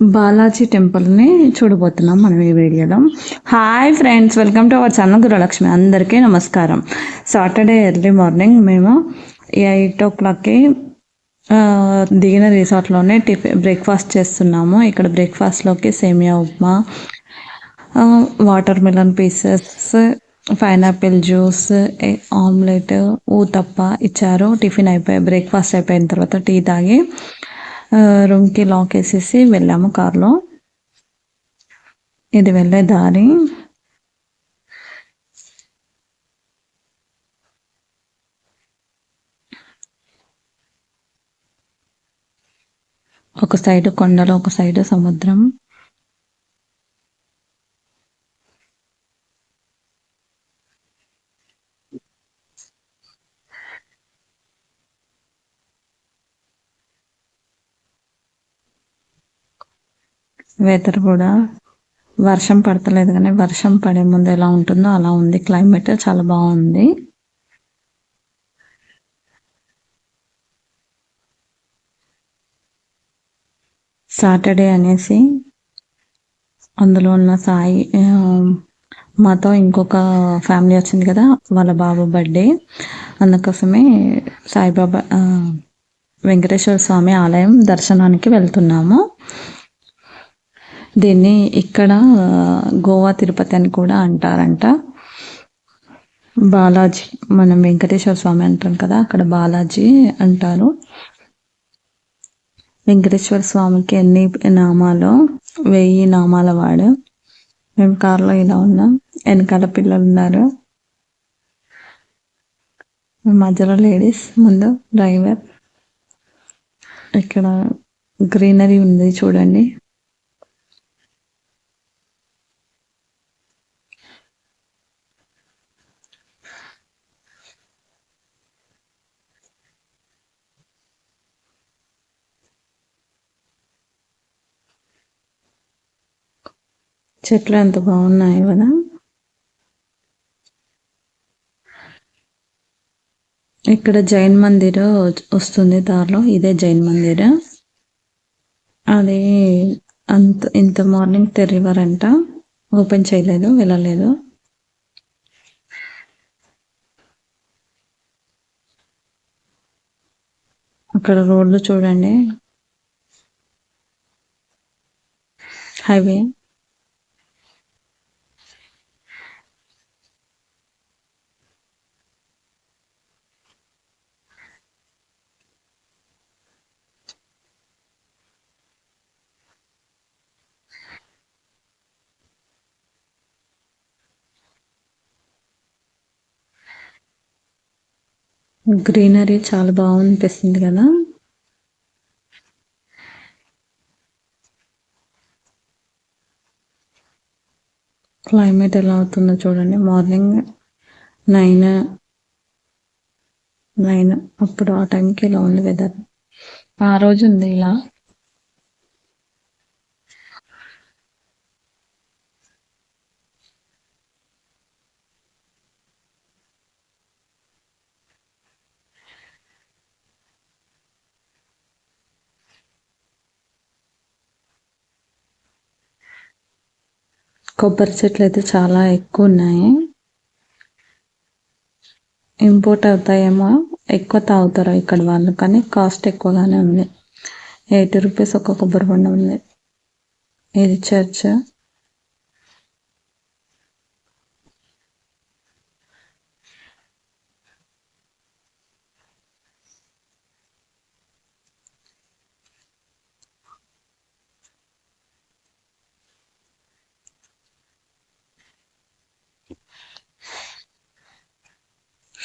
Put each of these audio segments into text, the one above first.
బాలాజీ టెంపుల్ని చూడబోతున్నాం మనం ఈ వీడియోలో. Hi friends welcome to our channel Gurulakshmi. అందరికీ నమస్కారం. సాటర్డే ఎర్లీ మార్నింగ్ మేము ఎయిట్ ఓ క్లాక్కి దిగిన రిసార్ట్లోనే టిఫిన్ బ్రేక్ఫాస్ట్ చేస్తున్నాము. ఇక్కడ బ్రేక్ఫాస్ట్లోకి semiya upma watermelon pieces pineapple juice omelette uthappa ఇచ్చారు. టిఫిన్ అయిపోయి బ్రేక్ఫాస్ట్ అయిపోయిన తర్వాత టీ తాగి రూమ్కి లాక్ వేసేసి వెళ్ళాము కార్లో. ఇది వెళ్ళే దారి. ఒక సైడ్ కొండలు ఒక సైడ్ సముద్రం. వెదర్ కూడా వర్షం పడతలేదు కానీ వర్షం పడే ముందు ఎలా ఉంటుందో అలా ఉంది. క్లైమేట్ చాలా బాగుంది. సాటర్డే అనేసి అందులో ఉన్న సాయి మాతో ఇంకొక ఫ్యామిలీ వచ్చింది కదా వాళ్ళ బాబు బర్త్డే అందుకోసమే సాయిబాబా వెంకటేశ్వర స్వామి ఆలయం దర్శనానికి వెళ్తున్నాము. దీన్ని ఇక్కడ గోవా తిరుపతి అని కూడా అంటారంట. బాలాజీ మనం వెంకటేశ్వర స్వామి అంటాం కదా అక్కడ బాలాజీ అంటారు. వెంకటేశ్వర స్వామికి ఎన్ని నామాలు వెయ్యి నామాల వాడు. మేము కారులో ఇలా ఉన్నాం. వెనకాల పిల్లలు ఉన్నారు. మధ్యలో లేడీస్ ముందు డ్రైవర్. ఇక్కడ గ్రీనరీ ఉంది చూడండి. చెట్లు ఎంత బాగున్నాయి కదా? ఇక్కడ జైన్ మందిర్ వస్తుంది దారిలో ఇదే జైన్ మందిర్. అది అంత ఇంత మార్నింగ్ తెరివారంట. ఓపెన్ చేయలేదు వెళ్ళలేదు. అక్కడ రోడ్లు చూడండి. హైవే. గ్రీనరీ చాలా బాగునిపిస్తుంది కదా. క్లైమేట్ ఎలా అవుతుందో చూడండి. మార్నింగ్ నైన్ నైన్ అప్పుడు ఆ టైంకి ఇలా ఉంది వెదర్ ఆ రోజు ఉంది ఇలా. కొబ్బరి చెట్లు అయితే చాలా ఎక్కువ ఉన్నాయి ఇంపోర్ట్ అవుతాయేమో ఎక్కువ తాగుతారు ఇక్కడ వాళ్ళు కానీ కాస్ట్ ఎక్కువగానే ఉంది. ఎయిటీ రూపీస్ ఒక కొబ్బరి బండ ఉంది. ఇది చర్చ్.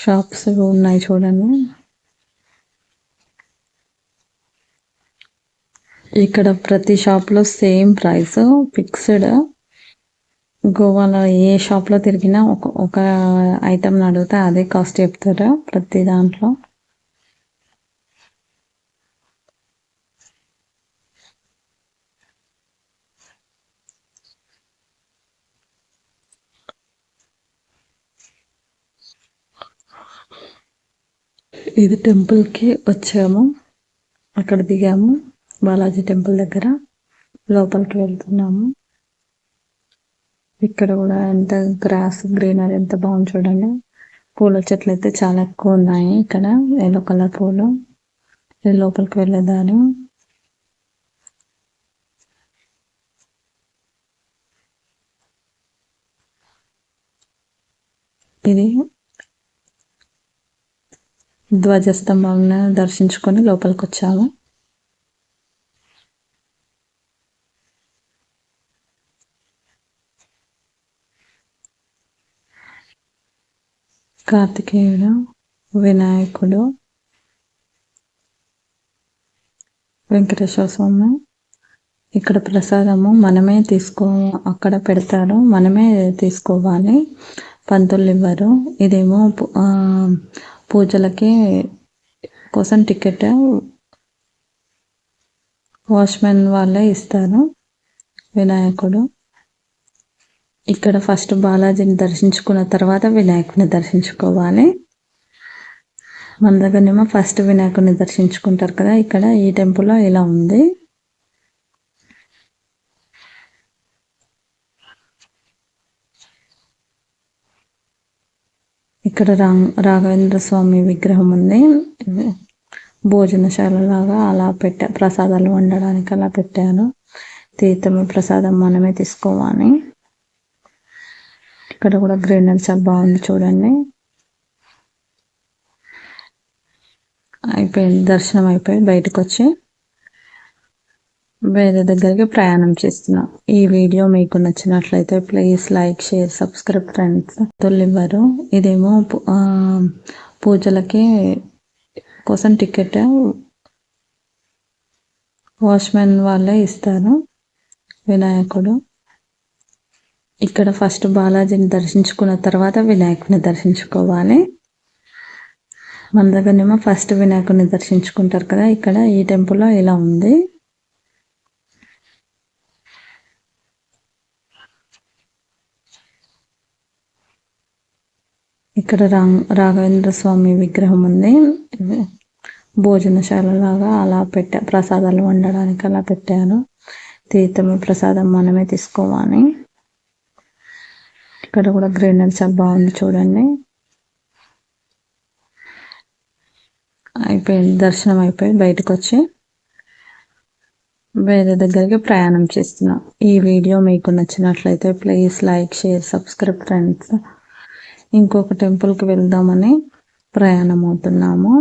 షాప్స్ ఉన్నాయి చూడండి. ఇక్కడ ప్రతి షాప్లో సేమ్ ప్రైస్ ఫిక్స్డ్. గోవాలో ఏ షాప్లో తిరిగినా ఒక ఒక ఐటమ్ అడిగితే అదే కాస్ట్ చెప్తారు ప్రతి దాంట్లో. ఇది టెంపుల్కి వచ్చాము. అక్కడ దిగాము. బాలాజీ టెంపుల్ దగ్గర లోపలికి వెళ్తున్నాము. ఇక్కడ కూడా ఎంత గ్రాస్ గ్రీనరీ ఎంత బాగుంది చూడండి. పూల చెట్లు అయితే చాలా ఎక్కువ ఉన్నాయి ఇక్కడ. ఎల్లో కలర్ పూలు. ఇది లోపలికి వెళ్ళేదాన్ని. ఇది ధ్వజస్తంభం దర్శించుకొని లోపలికి వచ్చాము కార్తికేయుడు వినాయకుడు వెంకటేశ్వర స్వామి. ఇక్కడ ప్రసాదము మనమే తీసుకో అక్కడ పెడతారు. మనమే తీసుకోవాలి. పంతులు ఇవ్వరు. ఇదేమో పూజలకి కోసం టికెట్ వాచ్మెన్ వాళ్ళే ఇస్తారు వినాయకుడు. ఇక్కడ ఫస్ట్ బాలాజీని దర్శించుకున్న తర్వాత వినాయకుడిని దర్శించుకోవాలి. మన దగ్గరనేమో ఫస్ట్ వినాయకుడిని దర్శించుకుంటారు కదా ఇక్కడ ఈ టెంపుల్లో ఇలా ఉంది. ఇక్కడ రా రాఘవేంద్ర స్వామి విగ్రహం ఉంది. భోజనశాల లాగా అలా పెట్టా ప్రసాదాలు వండడానికి అలా పెట్టాను తీర్థమే ప్రసాదం మనమే తీసుకోవాలి. ఇక్కడ కూడా గ్రీనరీ చాలా బాగుంది చూడండి. అయిపోయింది దర్శనం అయిపోయి బయటకు వచ్చి వేరే దగ్గరికి ప్రయాణం చేస్తున్నాం. ఈ వీడియో మీకు నచ్చినట్లయితే please like share subscribe friends. తొలివ్వరు ఇదేమో పూజలకి కోసం టికెట్ వాచ్మెన్ వాళ్ళే ఇస్తారు వినాయకుడు. ఇక్కడ ఫస్ట్ బాలాజీని దర్శించుకున్న తర్వాత వినాయకుని దర్శించుకోవాలి. మన దగ్గరనేమో ఫస్ట్ వినాయకుడిని దర్శించుకుంటారు కదా ఇక్కడ ఈ టెంపుల్లో ఇలా ఉంది. ఇక్కడ రా రాఘవేంద్ర స్వామి విగ్రహం ఉంది. భోజనశాల లాగా అలా పెట్టా ప్రసాదాలు వండడానికి అలా పెట్టాను తీర్థము ప్రసాదం మనమే తీసుకోవాలి. ఇక్కడ కూడా గ్రీనరీ చాలా బాగుంది చూడండి. అయిపోయింది దర్శనం అయిపోయి బయటకు వచ్చి వేరే దగ్గరికి ప్రయాణం చేస్తున్నాం. ఈ వీడియో మీకు నచ్చినట్లయితే please like share subscribe friends. ఇంకొక టెంపుల్కి వెళ్దామని ప్రయాణం అవుతున్నాము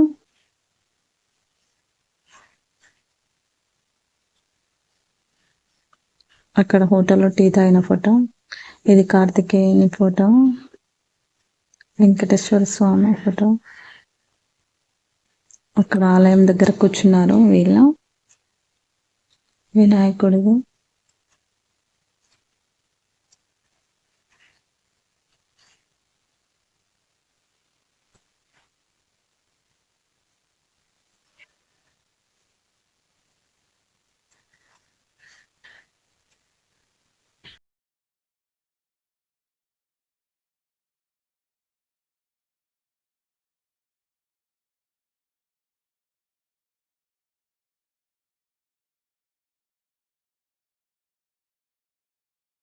అక్కడ హోటల్లో టీ తాగిన ఫోటో ఇది కార్తికేయుని ఫోటో వెంకటేశ్వర స్వామి ఫోటో. అక్కడ ఆలయం దగ్గర కూర్చున్నారు వీళ్ళు. వినాయకుడు